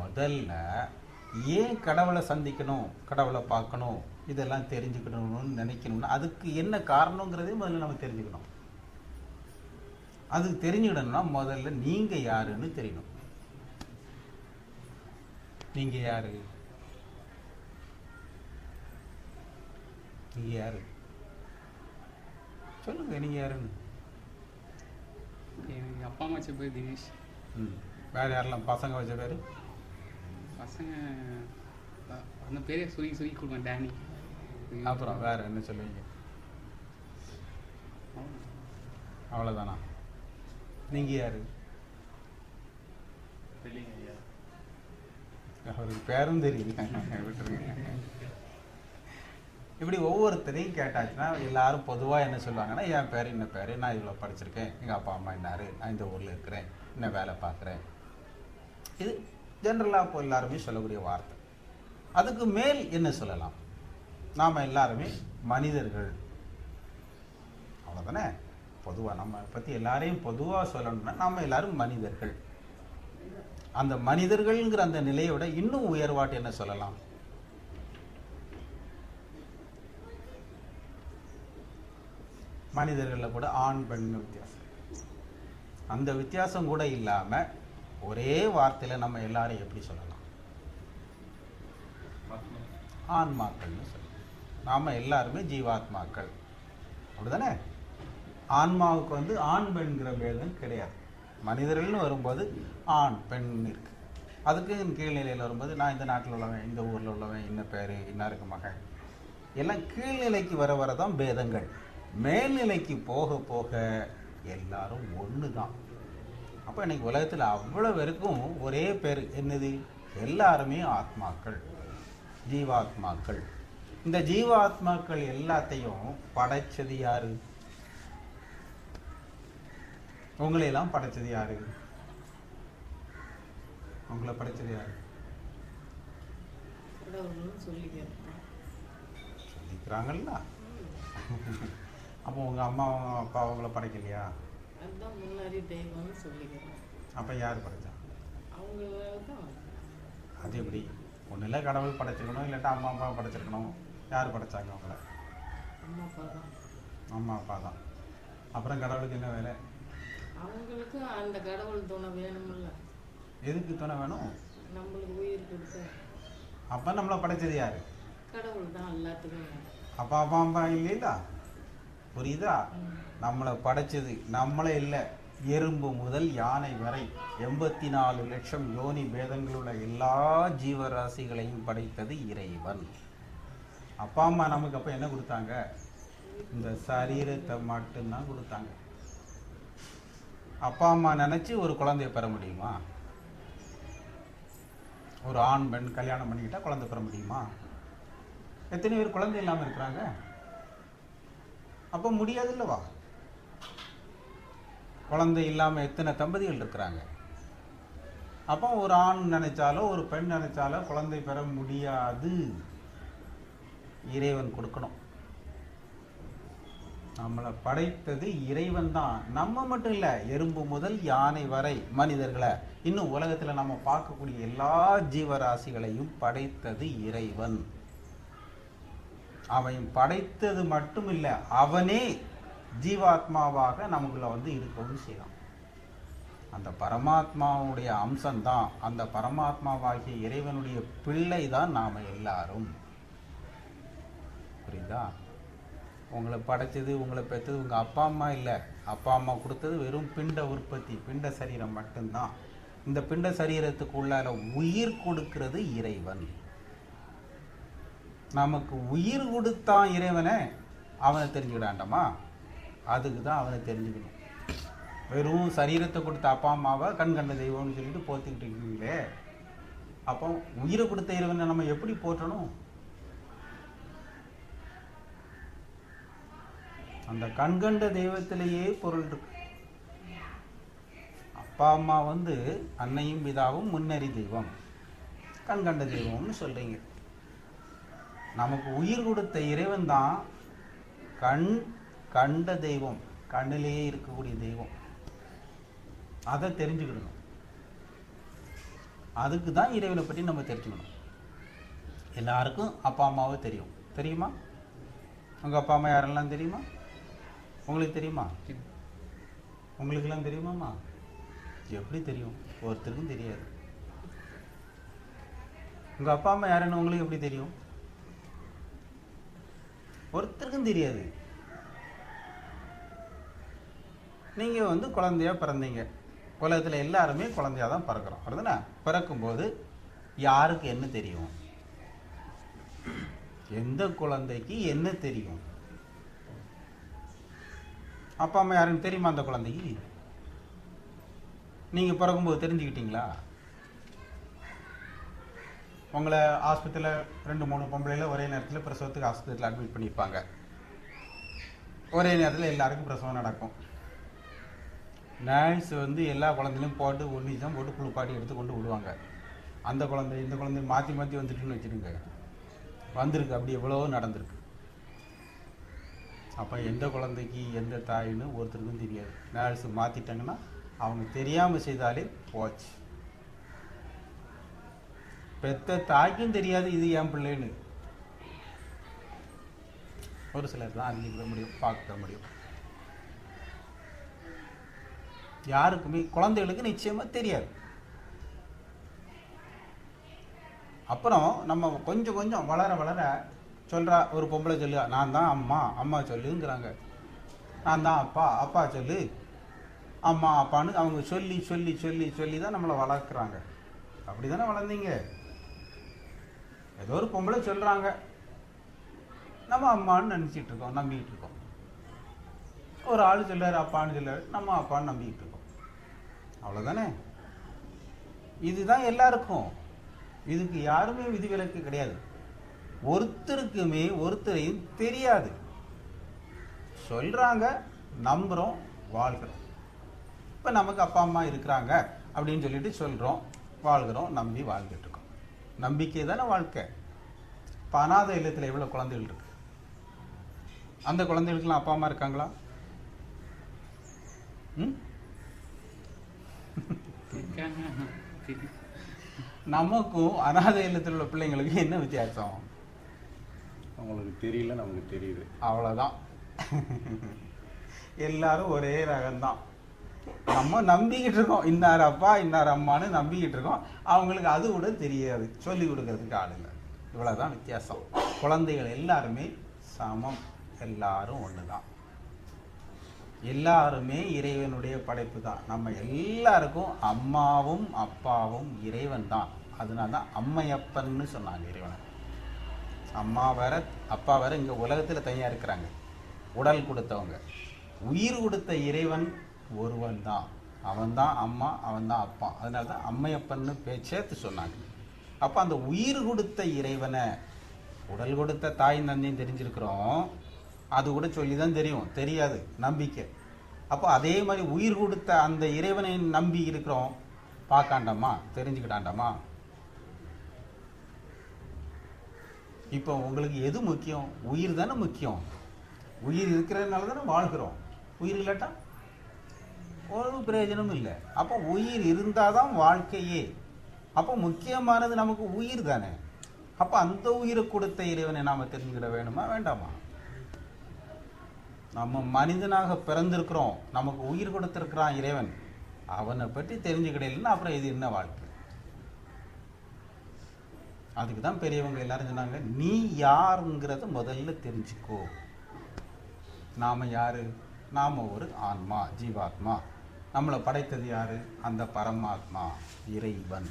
முதல்ல ஏன் கடவுளை சந்திக்கணும் கடவுளை பார்க்கணும் இதெல்லாம் தெரிஞ்சுக்கணும்னு நினைக்கணும்னா அதுக்கு என்ன காரணங்கிறதே முதல்ல நம்ம தெரிஞ்சுக்கணும். அதுக்கு தெரிஞ்சுக்கணும்னா முதல்ல நீங்க யாருன்னு தெரியணும். நீங்க யாரு? நீங்க யாரு? சொல்லுங்க நீங்க யாருன்னு. எங்கள் அப்பா அம்மா வச்ச பேர் தினேஷ். ம் வேற யாரெல்லாம்? பசங்க வச்ச பேரு? பசங்க அந்த பேரே சொல்லி சொல்லி கொடுப்பேன் டேனி. அப்புறம் வேற என்ன சொல்லுவீங்க? அவ்வளோதானா நீங்க யாரு? அவருக்கு பேரும் தெரியுது. விட்டுருங்க. இப்படி ஒவ்வொருத்தரையும் கேட்டாச்சுன்னா எல்லாரும் பொதுவாக என்ன சொல்லுவாங்கன்னா என் பேர் என்ன பேர் நான் இவ்வளோ படிச்சிருக்கேன். எங்கள் அப்பா அம்மா என்னாரு நான் இந்த ஊரில் இருக்கிறேன். என்ன வேலை பார்க்குறேன்? இது ஜென்ரலாக இப்போ எல்லாருமே சொல்லக்கூடிய வார்த்தை. அதுக்கு மேல் என்ன சொல்லலாம்? நாம் எல்லாருமே மனிதர்கள். அவ்வளோதானே பொதுவாக நம்ம பற்றி எல்லாரையும் பொதுவாக சொல்லணும்னா நாம் எல்லாரும் மனிதர்கள். அந்த மனிதர்கள்ங்கிற அந்த நிலையை விட இன்னும் உயர்வாட்டு என்ன சொல்லலாம்? மனிதர்களில் கூட ஆண் பெண் வித்தியாசம். அந்த வித்தியாசம் கூட இல்லாமல் ஒரே வார்த்தையில் நம்ம எல்லாரையும் எப்படி சொல்லலாம்? ஆன்மாக்கள்னு சொல்லலாம். நாம் எல்லாருமே ஜீவாத்மாக்கள். அப்படிதானே ஆன்மாவுக்கு வந்து ஆண் பெண்கிற பேதம் கிடையாது. மனிதர்கள்னு வரும்போது ஆண் பெண் இருக்கு. அதுக்கு கீழ்நிலையில் வரும்போது நான் இந்த நாட்டில் உள்ளவன் இந்த ஊரில் உள்ளவன் இன்ன பேர் இன்னாருக்கு மகன்? எல்லாம் கீழ்நிலைக்கு வர வர தான் பேதங்கள் மேல்நிலைக்கு போக போக எல்லாரும் ஒன்று தான் அப்போ இன்னைக்கு உலகத்தில் அவ்வளோ பேருக்கும் ஒரே பேர். என்னது? எல்லாருமே ஆத்மாக்கள். ஜீவாத்மாக்கள். இந்த ஜீவாத்மாக்கள் எல்லாத்தையும் படைச்சது யாரு? உங்களையெல்லாம் படைச்சது யாரு? உங்களை படைச்சது யாரு? சொல்லிக்கிறாங்கல்ல? அப்போ உங்க அம்மா அப்பா உங்களை படைக்கலையா? அதுதான் முன்னாடி தெய்வம்னு சொல்லிக்கிறேன். அப்போ யார் படைச்சா? அவங்க தான் அது எப்படி? ஒன்றும் கடவுள் படைச்சிருக்கணும் இல்லாட்டா அம்மா அப்பா படைச்சிருக்கணும். யார் படைச்சாங்க உங்களை அம்மா அப்பா தான். அம்மா அப்பா தான். அப்புறம் கடவுளுக்கு என்ன வேலை? அவங்களுக்கு அந்த கடவுள் துணை வேணுமில்ல. எதுக்கு துணை வேணும்? நம்மளுக்கு உயிர் கொடுத்த. அப்போ நம்மளை படைச்சது யாரு? கடவுள் தான் எல்லாத்துக்கும். அப்பா அப்பா அம்மா இல்லையா? புரியுதா? நம்மளை படைச்சது நம்மளே இல்லை. எறும்பு முதல் யானை வரை எண்பத்தி நாலு லட்சம் யோனி பேதங்களுள்ள எல்லா ஜீவராசிகளையும் படைத்தது இறைவன். அப்பா அம்மா நமக்கு அப்போ என்ன கொடுத்தாங்க? இந்த சரீரத்தை மட்டும்தான் கொடுத்தாங்க. அப்பா அம்மா நினச்சி ஒரு குழந்தைய பெற முடியுமா? ஒரு ஆண் பெண் கல்யாணம் பண்ணிக்கிட்டால் குழந்தை பெற முடியுமா? எத்தனை பேர் குழந்தை இல்லாமல் இருக்கிறாங்க? அப்போ முடியாது இல்லவா குழந்தை இல்லாமல் எத்தனை தம்பதிகள் இருக்கிறாங்க? அப்போ ஒரு ஆண் நினைச்சாலோ ஒரு பெண் நினைச்சாலோ குழந்தை பெற முடியாது. இறைவன் கொடுக்கணும். நம்மளை படைத்தது இறைவன் தான். நம்ம மட்டும் இல்லை எறும்பு முதல் யானை வரை மனிதர்களை இன்னும் உலகத்தில் நம்ம பார்க்கக்கூடிய எல்லா ஜீவராசிகளையும் படைத்தது இறைவன். அவன் படைத்தது மட்டும் இல்லை அவனே ஜீவாத்மாவாக நமக்குள்ள வந்து இருக்கவும் செய்யலாம் அந்த பரமாத்மாவுடைய அம்சம்தான். அந்த பரமாத்மாவாகிய இறைவனுடைய பிள்ளை தான் நாம் எல்லாரும். புரியுதா? உங்களை படைச்சது உங்களை பெற்றது உங்கள் அப்பா அம்மா இல்லை. அப்பா அம்மா கொடுத்தது வெறும் பிண்ட உற்பத்தி பிண்ட சரீரம் மட்டும்தான். இந்த பிண்ட சரீரத்துக்குள்ளால உயிர் கொடுக்கிறது இறைவன். நமக்கு உயிர் கொடுத்தான் இறைவனை அவனை தெரிஞ்சுக்கிடாண்டமா? அதுக்கு தான் அவனை தெரிஞ்சுக்கணும். வெறும் சரீரத்தை கொடுத்த அப்பா அம்மாவை கண் கண்ட தெய்வம்னு சொல்லிட்டு போத்திக்கிட்டு இருக்கீங்களே. அப்போ உயிரை கொடுத்த இறைவனை நம்ம எப்படி போற்றணும்? அந்த கண்கண்ட தெய்வத்திலேயே பொருள் இருக்கு. அப்பா அம்மா வந்து அன்னையும் பிதாவும் முன்னறி தெய்வம். கண்கண்ட தெய்வம்னு சொல்றீங்க. நமக்கு உயிர் கொடுத்த இறைவன் தான் கண் கண்ட தெய்வம். கண்ணிலேயே இருக்கக்கூடிய தெய்வம். அதை தெரிஞ்சுக்கிடணும். அதுக்கு தான் இறைவனை பற்றி நம்ம தெரிஞ்சுக்கணும். எல்லாருக்கும் அப்பா அம்மாவை தெரியும். தெரியுமா? உங்கள் அப்பா அம்மா யாரெல்லாம் தெரியுமா? உங்களுக்கு தெரியுமா? உங்களுக்கெல்லாம் தெரியுமாம்மா? எப்படி தெரியும்? ஒருத்தருக்கும் தெரியாது. உங்கள் அப்பா அம்மா யாருன்னு உங்களுக்கு எப்படி தெரியும்? ஒருத்தருக்கும் தெரியாது. நீங்கள் வந்து குழந்தையா பிறந்தீங்க. உலகத்தில் எல்லாருமே குழந்தையா தான் பிறக்கிறோம். அப்படிதானே பிறக்கும்போது யாருக்கு என்ன தெரியும்? எந்த குழந்தைக்கு என்ன தெரியும்? அப்பா அம்மா யாருன்னு தெரியுமா அந்த குழந்தைக்கு? நீங்கள் பிறக்கும்போது தெரிஞ்சுக்கிட்டீங்களா? உங்களை ஆஸ்பத்திரியில் ரெண்டு மூணு பொம்பளையில் ஒரே நேரத்தில் பிரசவத்துக்கு ஆஸ்பத்திரியில் அட்மிட் பண்ணியிருப்பாங்க. ஒரே நேரத்தில் எல்லாருக்கும் பிரசவம் நடக்கும். நர்ஸ் வந்து எல்லா குழந்தையும் போட்டு ஒன்றி தான் போட்டு குளிப்பாட்டி எடுத்து கொண்டு விடுவாங்க. அந்த குழந்தை இந்த குழந்தை மாற்றி மாற்றி வந்துட்டுன்னு வச்சுருங்க வந்திருக்கு அப்படி எவ்வளோ நடந்திருக்கு. அப்போ எந்த குழந்தைக்கு எந்த தாயின்னு ஒருத்தருக்கும் தெரியாது. நர்ஸ் மாற்றிட்டாங்கன்னா அவங்க தெரியாமல் செய்தாலே போச்சு. பெத்த தாய்க்கும் தெரியாது இது என் பிள்ளைன்னு. ஒரு சிலர் தான் அறிஞ்சிக்க முடியும் பார்க்க முடியும். யாருக்குமே குழந்தைகளுக்கு நிச்சயமா தெரியாது. அப்புறம் நம்ம கொஞ்சம் கொஞ்சம் வளர வளர சொல்றா ஒரு பொம்பளை சொல்லு நான் தான் அம்மா அம்மா சொல்லுங்கிறாங்க. நான் தான் அப்பா அப்பா சொல்லு அம்மா அப்பான்னு அவங்க சொல்லி சொல்லி சொல்லி சொல்லி தான் நம்மளை வளர்க்குறாங்க. அப்படி தானே வளர்ந்தீங்க? ஏதோ ஒரு பொம்பளை சொல்றாங்க. நம்ம அம்மான்னு நினச்சிட்டு இருக்கோம் நம்பிக்கிட்டு இருக்கோம். ஒரு ஆள் சொல்றாரு அப்பான்னு சொல்றாரு நம்ம அப்பான்னு நம்பிக்கிட்டு இருக்கோம். அவ்வளோதானே இதுதான் எல்லாருக்கும். இதுக்கு யாருமே விதிவிலக்கு கிடையாது. ஒருத்தருக்குமே ஒருத்தரையும் தெரியாது. சொல்றாங்க நம்புறோம் வாழ்கிறோம். இப்போ நமக்கு அப்பா அம்மா இருக்கிறாங்க அப்படின்னு சொல்லிட்டு சொல்றோம் வாழ்கிறோம் நம்பி வாழ்ந்துட்டு இருக்கோம் நம்பிக்கை தானே வாழ்க்கை? இப்போ அனாதை இல்லத்தில் எவ்வளோ குழந்தைகள் இருக்கு? அந்த குழந்தைகளுக்கெல்லாம் அப்பா அம்மா இருக்காங்களா? நமக்கும் அனாதை இல்லத்தில் உள்ள பிள்ளைங்களுக்கும் என்ன வித்தியாசம்? அவங்களுக்கு தெரியல நமக்கு தெரியுது. அவ்வளோதான் எல்லாரும் ஒரே ரகம்தான். நம்ம நம்பிக்கிட்டு இருக்கோம். இன்னார் அப்பா இன்னார் அம்மான்னு நம்பிக்கிட்டு இருக்கோம். அவங்களுக்கு அது கூட தெரியாது. சொல்லி கொடுக்கறதுக்கு ஆளுங்க இவ்வளோதான் வித்தியாசம். குழந்தைகள் எல்லாருமே சமம். எல்லாரும் ஒன்று தான் எல்லாருமே இறைவனுடைய படைப்பு தான் நம்ம எல்லாருக்கும் அம்மாவும் அப்பாவும் இறைவன் தான் அதனால தான் அம்மையப்பன்னு சொன்னாங்க இறைவனை. அம்மா வேற அப்பா வேற இங்கே உலகத்தில் தனியாக இருக்கிறாங்க. உடல் கொடுத்தவங்க. உயிர் கொடுத்த இறைவன் ஒருவன் தான் அவன் தான் அம்மா அவன் தான் அப்பா. அதனால தான் அம்மையப்பன்னு பே- சேர்த்து சொன்னாங்க. அப்போ அந்த உயிர் கொடுத்த இறைவனை உடல் கொடுத்த தாய் தந்தையும் தெரிஞ்சிருக்கிறோம். அது கூட சொல்லி தான் தெரியும். தெரியாது. நம்பிக்கை. அப்போ அதே மாதிரி உயிர் கொடுத்த அந்த இறைவனை நம்பி இருக்கிறோம். பார்க்காண்டாமா? தெரிஞ்சுக்கிட்டாண்டாமா? இப்போ உங்களுக்கு எது முக்கியம்? உயிர் தானே முக்கியம். உயிர் இருக்கிறதுனால தானே வாழ்கிறோம். உயிர் இல்லாட்டா? ஒரு பிரயோஜனமும் இல்லை. அப்போ உயிர் இருந்தால் தான் வாழ்க்கையே. அப்போ முக்கியமானது நமக்கு உயிர் தானே. அப்போ அந்த உயிரை கொடுத்த இறைவனை நாம் தெரிஞ்சுக்கிட வேணுமா வேண்டாமா? நம்ம மனிதனாக பிறந்திருக்கிறோம். நமக்கு உயிர் கொடுத்திருக்கிறான் இறைவன். அவனை பற்றி தெரிஞ்சுக்கிடலன்னா அப்புறம் இது என்ன வாழ்க்கை? அதுக்கு தான் பெரியவங்க எல்லாரும் சொன்னாங்க நீ யாருங்கிறத முதல்ல தெரிஞ்சுக்கோ. நாம யாரு? நாம ஒரு ஆன்மா ஜீவாத்மா. நம்மளை படைத்தது யாரு? அந்த பரமாத்மா இறைவன்.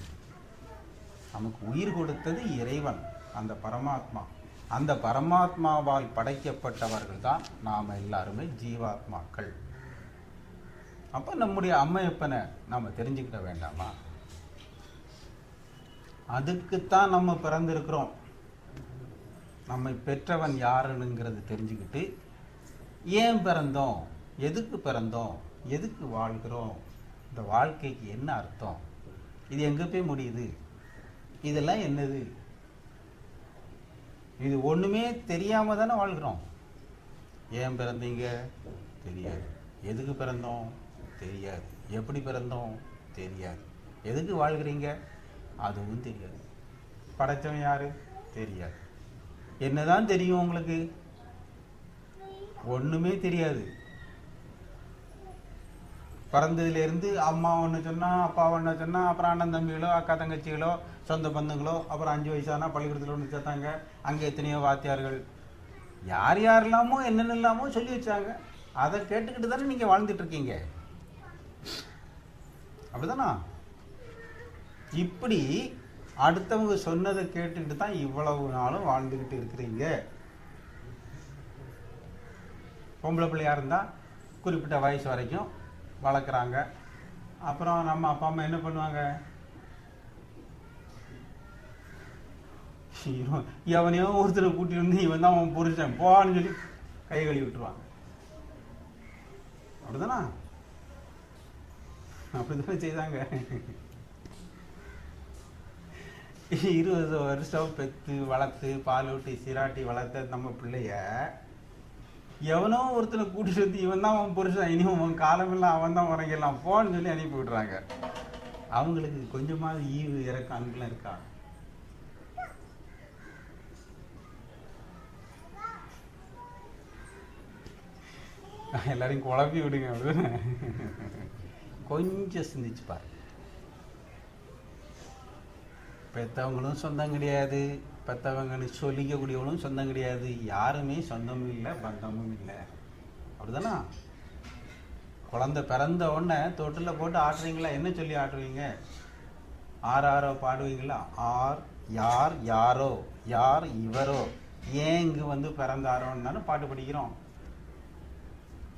நமக்கு உயிர் கொடுத்தது இறைவன் அந்த பரமாத்மா. அந்த பரமாத்மாவால் படைக்கப்பட்டவர்கள் தான் நாம் எல்லாருமே ஜீவாத்மாக்கள். அப்போ நம்முடைய அம்மையப்பனை நாம் தெரிஞ்சுக்கிட வேண்டாமா? அதுக்குத்தான் நம்ம பிறந்திருக்கிறோம். நம்மை பெற்றவன் யாருனுங்கிறது தெரிஞ்சுக்கிட்டு ஏன் பிறந்தோம்? எதுக்கு பிறந்தோம்? எதுக்கு வாழ்கிறோம்? இந்த வாழ்க்கைக்கு என்ன அர்த்தம்? இது எங்கே போய் முடியுது? இதெல்லாம் என்னது? இது ஒன்றுமே தெரியாமல் தானே வாழ்கிறோம். ஏன் பிறந்தீங்க? தெரியாது. எதுக்கு பிறந்தோம்? தெரியாது. எப்படி பிறந்தோம்? தெரியாது. எதுக்கு வாழ்கிறீங்க? அதுவும் தெரியாது. படைத்தவன் யாரு? தெரியாது. என்னதான் தெரியும் உங்களுக்கு? ஒன்றுமே தெரியாது. பிறந்ததுலேருந்து அம்மா ஒன்று சொன்னால் அப்பா ஒன்று சொன்னால் அப்புறம் அண்ணன் தம்பிகளோ அக்கா தங்கச்சிகளோ சொந்த பந்தங்களோ அப்புறம் அஞ்சு வயசானா பள்ளிக்கூடத்தில் ஒன்று சேர்த்தாங்க. அங்கே எத்தனையோ வாத்தியார்கள். யார் யாரெல்லாமோ என்னென்ன இல்லாமோ சொல்லி வச்சாங்க. அதை கேட்டுக்கிட்டு தானே நீங்கள் வாழ்ந்துட்டுருக்கீங்க அப்படிதானா? இப்படி அடுத்தவங்க சொன்னதை கேட்டுக்கிட்டு தான் இவ்வளவு நாளும் வாழ்ந்துக்கிட்டு இருக்கிறீங்க. பொம்பளை பிள்ளையா இருந்தால் குறிப்பிட்ட வயசு வரைக்கும் வளர்க்குறாங்க. அப்புறம் நம்ம அப்பா அம்மா என்ன பண்ணுவாங்க? எவனையோ ஒருத்தரை கூட்டிட்டு வந்து இவன் தான் அவன் புருஷன் போன்னு சொல்லி கை கழுவி விட்டுருவாங்க. அப்படிதானா? அப்படிதானே செய்தாங்க. இருபது வருஷம் பெத்து வளர்த்து பால் ஊட்டி சிராட்டி வளர்த்த நம்ம பிள்ளைய எவனோ ஒருத்தனை கூட்டிட்டு வந்து இவன் தான் அவன் புருஷன் இனி அவன் காலமெல்லாம் அவன் தான் உறங்கிடலாம் போன்னு சொல்லி அனுப்பி விடுறாங்க அவங்களுக்கு கொஞ்சமாவது ஈவு இறக்கம் அன்பெல்லாம் இருக்கா? எல்லாரையும் குழப்பி விடுங்க அப்படின்னு கொஞ்சம் சிந்திச்சு பாரு பெத்தவங்களும் சொந்தம் கிடையாது. பெத்தவங்கன்னு சொல்லிக்கக்கூடியவங்களும் சொந்தம் கிடையாது. யாருமே சொந்தமும் இல்லை பந்தமும் இல்லை. அப்படிதானா? குழந்தை பிறந்த உடனே தொட்டில் போட்டு ஆட்டுறீங்களா? என்ன சொல்லி ஆடுவீங்க ஆர் ஆரோ பாடுவீங்களா? ஆர் யார் யாரோ? யார் இவரோ? ஏன் இங்கு வந்து பிறந்தாரோன்னு தானே பாட்டு படிக்கிறோம்.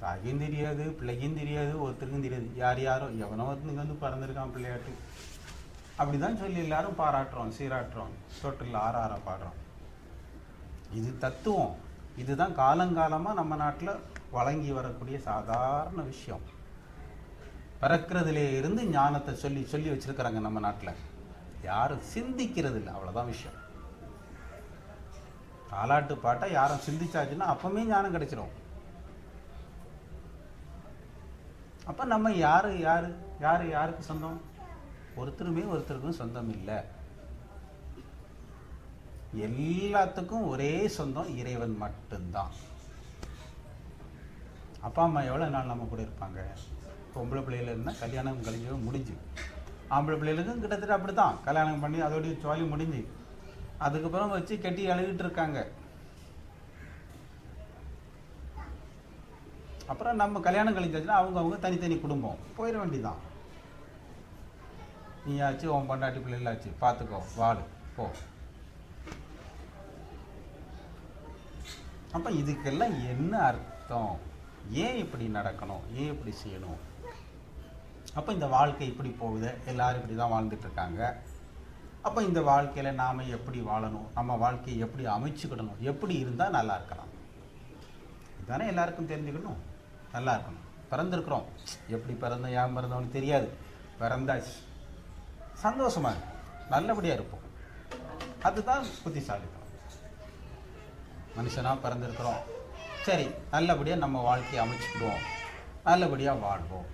தாயும் தெரியாது பிள்ளைக்கும் தெரியாது ஒருத்தருக்கும் தெரியாது. யார் யாரோ? எவனோ ஒருத்தனுக்கு வந்து பிறந்திருக்கான் பிள்ளையாட்டு. அப்படிதான் சொல்லி எல்லாரும் பாராட்டுறோம் சீராட்டுறோம் தொட்டில் ஆற ஆற பாடுறோம். இது தத்துவம். இதுதான் காலங்காலமாக நம்ம நாட்டில் வழங்கி வரக்கூடிய சாதாரண விஷயம். பிறக்கிறதுலே இருந்து ஞானத்தை சொல்லி சொல்லி வச்சிருக்கிறாங்க நம்ம நாட்டில். யாரும் சிந்திக்கிறது இல்லை அவ்வளோதான் விஷயம். தாலாட்டு பாட்டை யாரும் சிந்திச்சாச்சுன்னா அப்பவுமே ஞானம் கிடைச்சிரும். அப்போ நம்ம யாரு யாரு யார் யாருக்கு சொந்தம்? ஒருத்தருமே ஒருத்தருக்கும் சொந்தம் இல்லை. எல்லாத்துக்கும் ஒரே சொந்தம் இறைவன் மட்டும்தான். அப்பா அம்மா எவ்வளோ நாள் நம்ம கூட இருப்பாங்க? பொம்பளை பிள்ளையில இருந்தால் கல்யாணம் கழிஞ்சு முடிஞ்சு. ஆம்பளை பிள்ளைகளுக்கும் கிட்டத்தட்ட அப்படி தான் கல்யாணம் பண்ணி அதோடைய ஜாலி முடிஞ்சு. அதுக்கப்புறம் வச்சு கட்டி அழுகிட்டு இருக்காங்க. அப்புறம் நம்ம கல்யாணம் கழிஞ்சாச்சுன்னா அவங்க அவங்க தனித்தனி குடும்பம். போயிட வேண்டிதான் நீயாச்சு உன் பொண்டாட்டி பிள்ளைகளாச்சு. பார்த்துக்கோ வாழ் போ. அப்போ இதுக்கெல்லாம் என்ன அர்த்தம்? ஏன் இப்படி நடக்கணும்? ஏன் இப்படி செய்யணும்? அப்போ இந்த வாழ்க்கை இப்படி போகுது. எல்லாரும் இப்படி தான் வாழ்ந்துட்டுருக்காங்க அப்போ இந்த வாழ்க்கையில் நாம் எப்படி வாழணும்? நம்ம வாழ்க்கையை எப்படி அமைச்சுக்கிடணும்? எப்படி இருந்தால் நல்லா இருக்கலாம்? இதுதானே எல்லாருக்கும் தெரிஞ்சுக்கணும். நல்லா இருக்கணும். பிறந்திருக்கிறோம். எப்படி பிறந்தோம்? ஏன் பிறந்தோம்னு தெரியாது. பிறந்தாச்சு. சந்தோஷமாக இருக்கும். நல்லபடியாக இருப்போம். அதுதான் புத்திசாலித்தனம். மனுஷனாக பிறந்திருக்கிறோம். சரி நல்லபடியாக நம்ம வாழ்க்கையை அமைச்சுக்கிடுவோம். நல்லபடியாக வாழ்வோம்.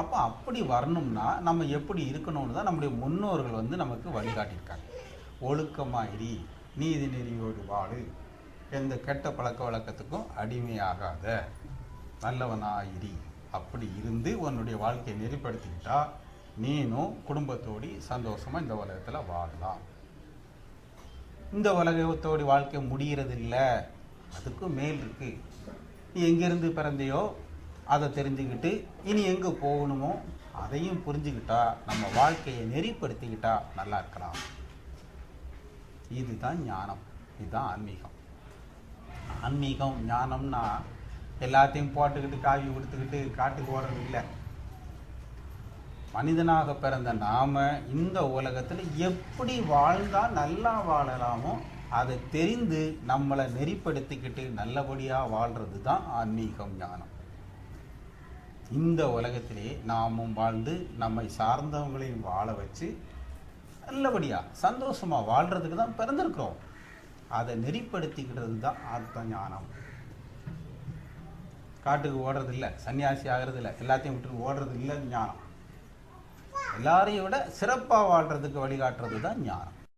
அப்போ அப்படி வரணும்னா நம்ம எப்படி இருக்கணும்னு தான் நம்முடைய முன்னோர்கள் வந்து நமக்கு வழிகாட்டியிருக்காங்க. ஒழுக்கமாயிரி நீதி நெறியோடு வாழு. எந்த கெட்ட பழக்க வழக்கத்துக்கும் அடிமையாகாத. நல்லவனாயிரி அப்படி இருந்து உன்னுடைய வாழ்க்கையை நெறிப்படுத்திக்கிட்டால் நீனும் குடும்பத்தோடு சந்தோஷமாக இந்த உலகத்தில் வாழலாம். இந்த உலகத்தோடி வாழ்க்கை முடிகிறது இல்லை அதுக்கும் மேல் இருக்குது நீ எங்கேருந்து பிறந்தையோ அதை தெரிஞ்சுக்கிட்டு இனி எங்கே போகணுமோ அதையும் புரிஞ்சுக்கிட்டா நம்ம வாழ்க்கையை நெறிப்படுத்திக்கிட்டா நல்லா இருக்கலாம். இதுதான் ஞானம். இதுதான் ஆன்மீகம். ஆன்மீகம் ஞானம்னா எல்லாத்தையும் போட்டுக்கிட்டு காவி கொடுத்துக்கிட்டு காட்டுக்கு ஓடுறது இல்லை. மனிதனாக பிறந்த நாம் இந்த உலகத்தில் எப்படி வாழ்ந்தால் நல்லா வாழலாமோ அதை தெரிந்து நம்மளை நெறிப்படுத்திக்கிட்டு நல்லபடியாக வாழ்கிறது தான் ஆன்மீகம் ஞானம். இந்த உலகத்திலே நாமும் வாழ்ந்து நம்மை சார்ந்தவங்களையும் வாழ வச்சு நல்லபடியாக சந்தோஷமாக வாழ்கிறதுக்கு தான் பிறந்திருக்கிறோம். அதை நெறிப்படுத்திக்கிறது தான் ஆத்ம ஞானம். காட்டுக்கு ஓடுறது இல்லை சன்னியாசி ஆகிறது இல்லை எல்லாத்தையும் விட்டு ஓடுறது இல்லை ஞானம். எல்லாரையும் விட சிறப்பாக வாழ்கிறதுக்கு வழிகாட்டுறது தான் ஞானம்.